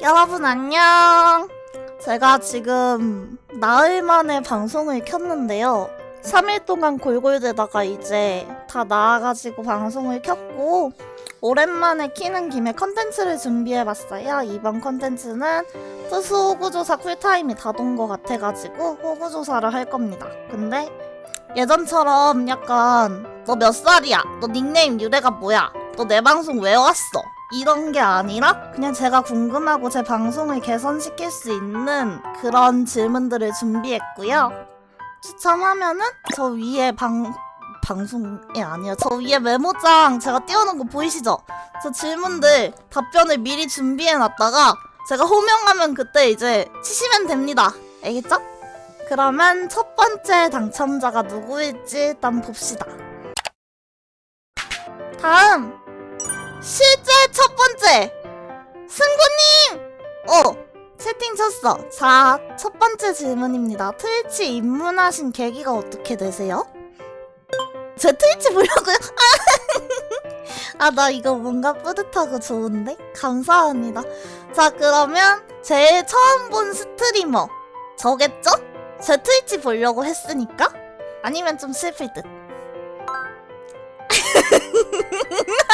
여러분 안녕. 제가 지금 나흘 만에 방송을 켰는데요. 3일 동안 골골대다가 이제 다 나와가지고 방송을 켰고 오랜만에 키는 김에 컨텐츠를 준비해봤어요. 이번 컨텐츠는 투수 호구조사 쿨타임이 다 돈 것 같아가지고 호구조사를 할 겁니다. 근데 예전처럼 약간 너 몇 살이야? 너 닉네임 유래가 뭐야? 너 내 방송 왜 왔어? 이런 게 아니라 그냥 제가 궁금하고 제 방송을 개선시킬 수 있는 그런 질문들을 준비했고요. 추첨하면은 저 위에 방 방송이 아니야. 저 위에 메모장 제가 띄워놓은 거 보이시죠? 저 질문들 답변을 미리 준비해놨다가 제가 호명하면 그때 이제 치시면 됩니다. 알겠죠? 그러면 첫 번째 당첨자가 누구일지 일단 봅시다. 다음 실제 첫 번째. 승구님! 어 채팅 쳤어. 자 첫 번째 질문입니다. 트위치 입문하신 계기가 어떻게 되세요? 제 트위치 보려고요? 아 나 이거 뭔가 뿌듯하고 좋은데? 감사합니다. 자 그러면 제일 처음 본 스트리머 저겠죠? 제 트위치 보려고 했으니까? 아니면 좀 슬플 듯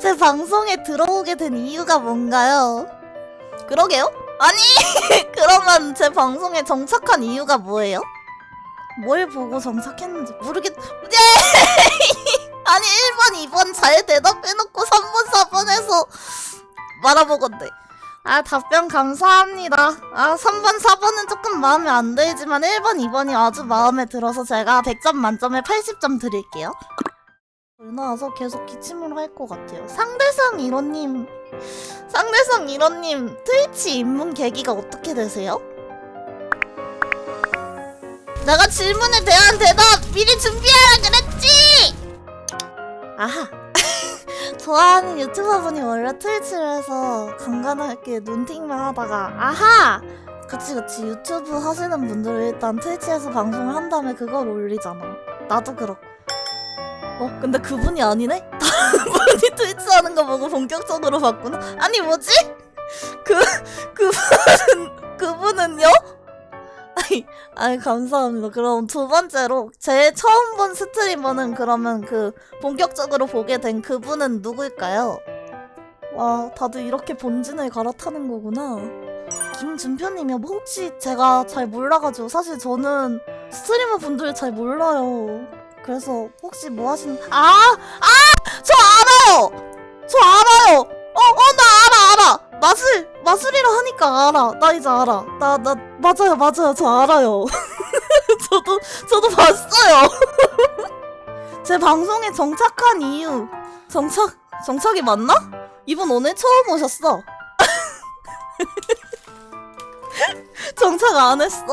제 방송에 들어오게 된 이유가 뭔가요? 그러게요? 아니 그러면 제 방송에 정착한 이유가 뭐예요? 뭘 보고 정착했는지 모르겠 예! 아니 1번 2번 잘 대답해놓고 3번 4번에서 말아보건데 아 답변 감사합니다 아 3번 4번은 조금 마음에 안 들지만 1번 2번이 아주 마음에 들어서 제가 100점 만점에 80점 드릴게요 나와서 계속 기침을 할 것 같아요 상대상 1호님 상대상 1호님 트위치 입문 계기가 어떻게 되세요? 내가 질문에 대한 대답 미리 준비하라 그랬지! 아하 좋아하는 유튜버분이 원래 트위치를 해서 간간하게 눈팅만 하다가 아하! 그치 그치 유튜브 하시는 분들은 일단 트위치에서 방송을 한 다음에 그걸 올리잖아 나도 그렇고 어 근데 그분이 아니네? 다른 분이 트위치 하는 거 보고 본격적으로 봤구나 아니 뭐지? 그 그분은 그분은요? 아이 아이 감사합니다 그럼 두 번째로 제 처음 본 스트리머는 그러면 그 본격적으로 보게 된 그분은 누구일까요? 와, 다들 이렇게 본진을 갈아타는 거구나. 김준표님이요. 뭐 혹시 제가 잘 몰라가지고 사실 저는 스트리머 분들 잘 몰라요. 그래서 혹시 뭐 하시는? 아, 아, 저 알아요. 저 알아요. 어, 어, 나 알아, 알아. 마술, 마술이라 하니까 알아. 나 이제 알아. 나, 나 맞아요, 맞아요. 저 알아요. 저도, 저도 봤어요. 제 방송에 정착한 이유. 정착, 정착이 맞나? 이분 오늘 처음 오셨어. 정착 안 했어.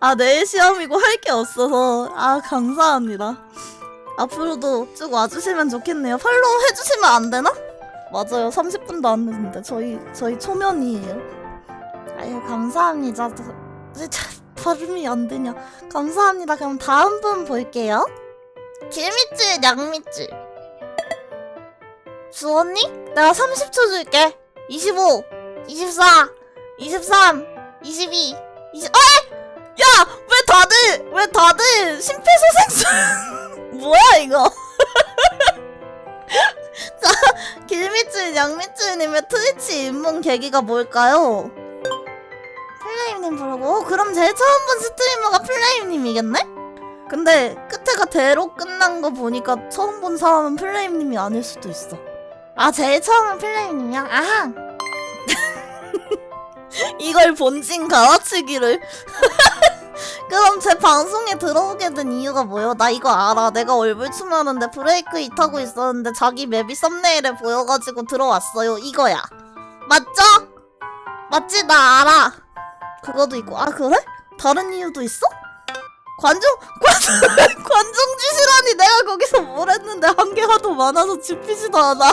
아, 내일 시험이고 할 게 없어서. 아, 감사합니다. 앞으로도 쭉 와주시면 좋겠네요. 팔로우 해주시면 안 되나? 맞아요. 30분도 안 됐는데. 저희, 저희 초면이에요. 아유, 감사합니다. 저, 참, 발음이 안 되냐. 감사합니다. 그럼 다음 분 볼게요. 길밑질, 양밑질. 주원니? 내가 30초 줄게. 25, 24, 23, 22, 20. 어! 야! 왜 다들, 왜 다들 심폐소생술. 뭐야, 이거? 자, 길밑줄, 양밑줄님의 트위치 입문 계기가 뭘까요? 플레임님 부르고, 어, 그럼 제일 처음 본 스트리머가 플레임님이겠네? 근데 끝에가 대로 끝난 거 보니까 처음 본 사람은 플레임님이 아닐 수도 있어. 아, 제일 처음은 플레임님이야? 아하! 이걸 본진 갈아치기를. 그럼 제 방송에 들어오게 된 이유가 뭐예요? 나 이거 알아. 내가 얼굴춤 하는데 브레이크 잇 하고 있었는데 자기 맵이 썸네일에 보여가지고 들어왔어요. 이거야. 맞죠? 맞지? 나 알아. 그거도 있고. 아, 그래? 다른 이유도 있어? 관중, 관중, 관중 짓이라니 내가 거기서 뭘 했는데 한 개 하도 많아서 짚히지도 않아.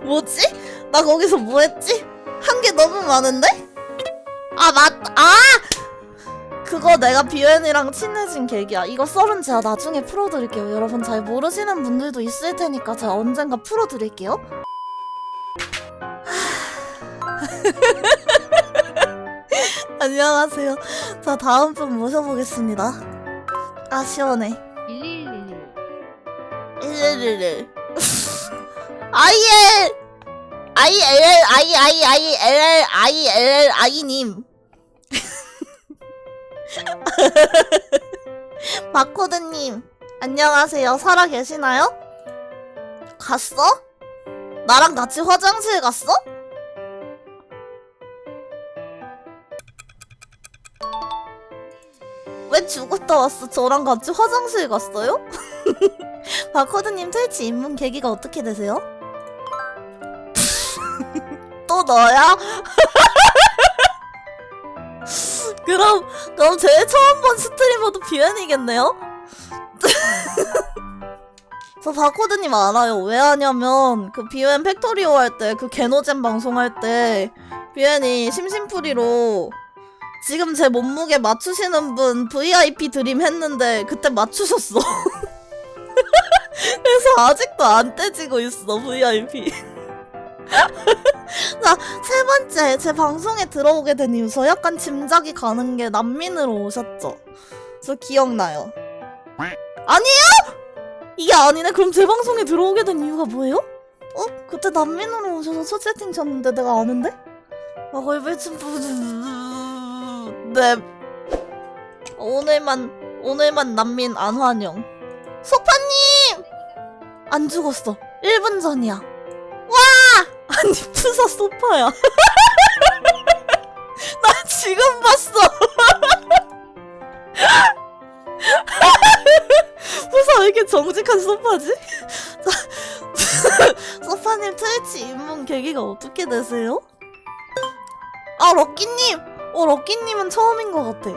뭐지? 나 거기서 뭐 했지? 한개 너무 많은데? 아, 맞, 아! 그거 내가 비엔이랑 친해진 계기야. 이거 썰은 제가 나중에 풀어드릴게요. 여러분 잘 모르시는 분들도 있을 테니까 제가 언젠가 풀어드릴게요. 안녕하세요. 자 다음 분 모셔보겠습니다. 아 시원해. 1111 일일일일. 아이 엘 아이엘 아이 아이 아이 엘 아이 엘 아이님. 마코드님 안녕하세요. 살아 계시나요? 갔어? 나랑 같이 화장실 갔어? 왜 죽었다 왔어? 저랑 같이 화장실 갔어요? 바코드님 트위치 입문 계기가 어떻게 되세요? 또 너야? 그럼 그럼 제일 처음 본 스트리머도 비엔이겠네요? 저 바코드님 알아요. 왜 하냐면 그 비엔 팩토리오 할 때 그 개노잼 방송할 때 비엔이 심심풀이로 지금 제 몸무게 맞추시는 분 VIP 드림 했는데 그때 맞추셨어. 그래서 아직도 안 떼지고 있어 VIP. 자, 세 번째 제 방송에 들어오게 된 이유 저 약간 짐작이 가는 게 난민으로 오셨죠. 저 기억나요. 아니에요? 이게 아니네. 그럼 제 방송에 들어오게 된 이유가 뭐예요? 어? 그때 난민으로 오셔서 첫 채팅 쳤는데 내가 아는데? 아, 좀 네. 오늘만 오늘만 난민 안 환영. 소파님 안 죽었어. 1분 전이야. 와! 아니 푸사 소파야. 나 지금 봤어. 푸사 왜 이렇게 정직한 소파지? 소파님 트위치 입문 계기가 어떻게 되세요? 아 럭키님! 어 럭키님은 처음인 것 같아.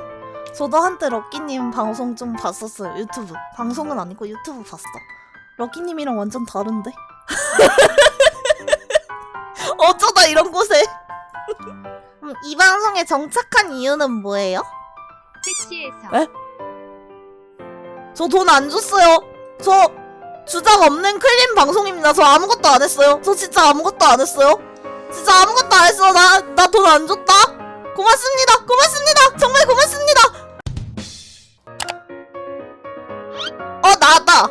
저도 한때 럭키님 방송 좀 봤었어요. 유튜브. 방송은 아니고 유튜브 봤어. 럭키님이랑 완전 다른데? 이 방송에 정착한 이유는 뭐예요? 택시에서 에? 저 돈 안 줬어요. 저 주작 없는 클린 방송입니다. 저 아무것도 안 했어요. 저 진짜 아무것도 안 했어요. 진짜 아무것도 안 했어. 나 나 돈 안 줬다. 고맙습니다. 고맙습니다. 정말 고맙습니다. 어 나왔다.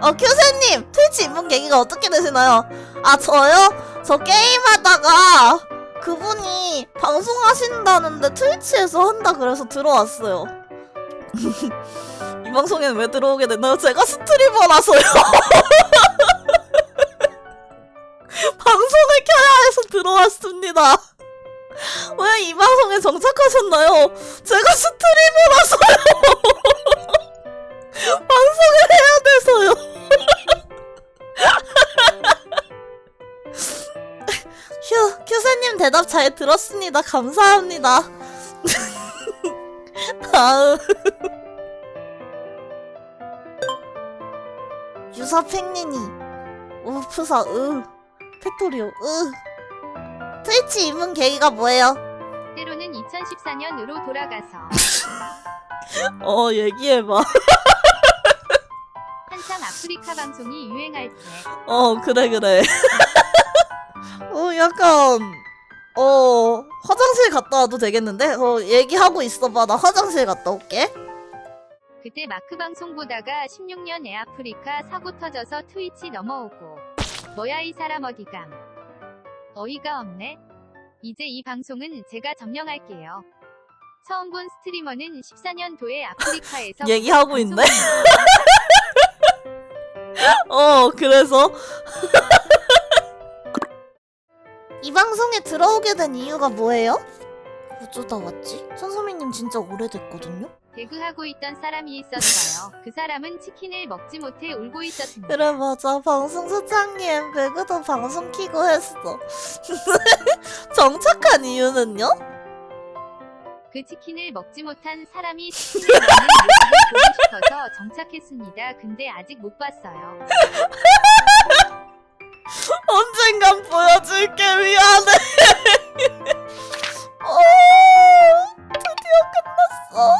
어 큐세님 트위치 입문 계기가 어떻게 되시나요? 아 저요? 저 게임하다가 그분이 방송하신다는데 트위치에서 한다 그래서 들어왔어요. 이 방송에는 왜 들어오게 됐나요? 제가 스트리머라서요. 방송을 켜야 해서 들어왔습니다. 왜 이 방송에 정착하셨나요? 제가 스트리머라서요. 방송을 대답 잘 들었습니다. 감사합니다. 다음. 유사팽님이 우프사 으 팩토리오 으 트위치 입문 계기가 뭐예요? 때로는 2014년으로 돌아가서 어 얘기해봐 한창 아프리카 방송이 유행할 때 어 그래 그래 어 약간 어 화장실 갔다 와도 되겠는데? 어 얘기하고 있어봐. 나 화장실 갔다 올게. 그때 마크 방송 보다가 16년 애 아프리카 사고 터져서 트위치 넘어오고 뭐야 이 사람 어디감. 어이가 없네. 이제 이 방송은 제가 점령할게요. 처음 본 스트리머는 14년도에 아프리카에서 얘기하고 있네. 어 그래서 이 방송에 들어오게 된 이유가 뭐예요? 어쩌다 왔지? 천소미님 진짜 오래됐거든요? 배그하고 있던 사람이 있었어요. 그 사람은 치킨을 먹지 못해 울고 있었습니다. 그래 맞아 방송 초창기엔 배그도 방송 키고 했어 정착한 이유는요? 그 치킨을 먹지 못한 사람이 치킨을 먹는 모습을 보고 싶어서 정착했습니다. 근데 아직 못 봤어요. 언젠간 보여줄게 미안해. 어, 드디어 끝났어.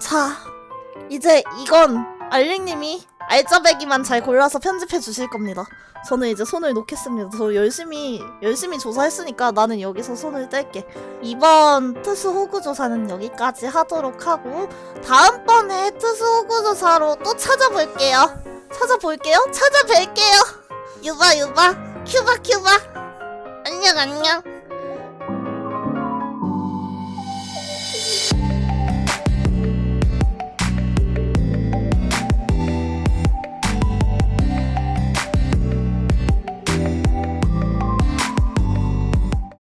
자 이제 이건 알링님이 알짜배기만 잘 골라서 편집해 주실 겁니다. 저는 이제 손을 놓겠습니다. 저 열심히 열심히 조사했으니까 나는 여기서 손을 뗄게. 이번 특수 호구 조사는 여기까지 하도록 하고 다음번에 특수 호구 조사로 또 찾아볼게요. 찾아볼게요. 찾아뵐게요. 유바 유바 큐바 큐바 안녕 안녕.